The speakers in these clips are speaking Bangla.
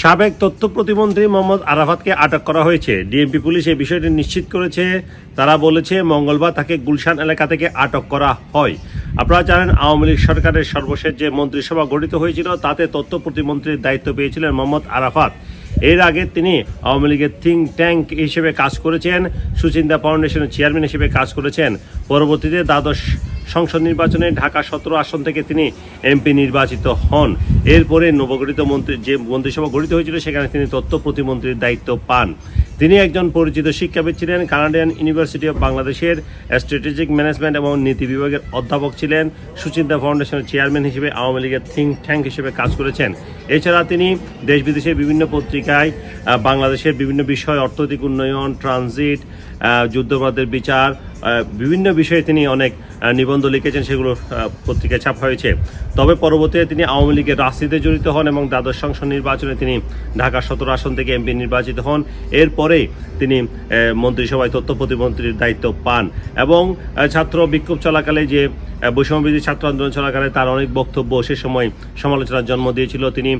সাবেক তথ্য প্রতিমন্ত্রী মোহাম্মদ আরাফাতকে আটক করা হয়েছে। ডিএমপি পুলিশ এই বিষয়টি নিশ্চিত করেছে। তারা বলেছে, মঙ্গলবার তাকে গুলশান এলাকা থেকে আটক করা হয়। আপনারা জানেন, আওয়ামী লীগ সরকারের সর্বশেষ যে মন্ত্রিসভা গঠিত হয়েছিল, তাতে তথ্য প্রতিমন্ত্রীর দায়িত্ব পেয়েছিলেন মোহাম্মদ আরাফাত। এর আগে তিনি আওয়ামী লীগের থিঙ্ক ট্যাঙ্ক হিসেবে কাজ করেছেন, সুচিন্তা ফাউন্ডেশনের চেয়ারম্যান হিসেবে কাজ করেছেন। পরবর্তীতে দ্বাদশ সংসদ নির্বাচনে ঢাকা সতেরো আসন থেকে তিনি এমপি নির্বাচিত হন। এরপরে নবগঠিত মন্ত্রী যে মন্ত্রিসভা গঠিত হয়েছিল, সেখানে তিনি তথ্য প্রতিমন্ত্রীর দায়িত্ব পান। তিনি একজন পরিচিত শিক্ষাবিদ ছিলেন, কানাডিয়ান ইউনিভার্সিটি অফ বাংলাদেশের স্ট্র্যাটেজিক ম্যানেজমেন্ট এবং নীতি বিভাগের অধ্যাপক ছিলেন, সুচিন্তা ফাউন্ডেশনের চেয়ারম্যান হিসেবে আওয়ামী লীগের থিঙ্ক ট্যাঙ্ক হিসেবে কাজ করেছেন। এছাড়া তিনি দেশ বিদেশের বিভিন্ন পত্রিকায় বাংলাদেশের বিভিন্ন বিষয়, অর্থনৈতিক উন্নয়ন, ট্রানজিট যুদ্ধবাদের বিচার বিভিন্ন বিষয়ে তিনি অনেক নিবন্ধ লিখেছেন, সেগুলো পত্রিকায় ছাপা হয়েছে। তবে পরবর্তীতে তিনি আওয়ামী লীগের রাজনীতিতে জড়িত হন এবং দ্বাদশ সংসদ নির্বাচনে তিনি ঢাকা সতেরো আসন থেকে এমপি নির্বাচিত হন। এরপরে তিনি মন্ত্রিসভায় তথ্য প্রতিমন্ত্রীর দায়িত্ব পান এবং ছাত্র বিক্ষোভ চলাকালে যে বৈষম্যবিধি ছাত্র আন্দোলন চলাকালে তার অনেক বক্তব্য সে সময় সমালোচনার জন্ম দিয়েছিল। তিনি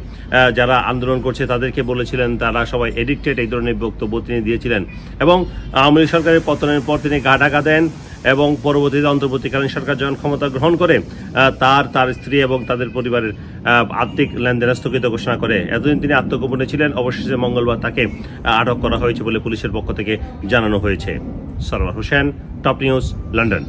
যারা আন্দোলন করছে তাদেরকে বলেছিলেন তারা সবাই এডিক্টেড এই ধরনের বক্তব্য তিনি দিয়েছিলেন এবং আওয়ামী সরকারের পতনের পর তিনি গা দেন। এবং পরবর্তীতে অন্তর্বর্তীকালীন সরকার যখন ক্ষমতা গ্রহণ করে তার তার স্ত্রী এবং তাদের পরিবারের আর্থিক লেনদেন স্থগিত ঘোষণা করে। এতদিন তিনি আত্মগোপনে ছিলেন, অবশেষে মঙ্গলবার তাকে আটক করা হয়েছে বলে পুলিশের পক্ষ থেকে জানানো হয়েছে। Sarwar Hossain, top news, London.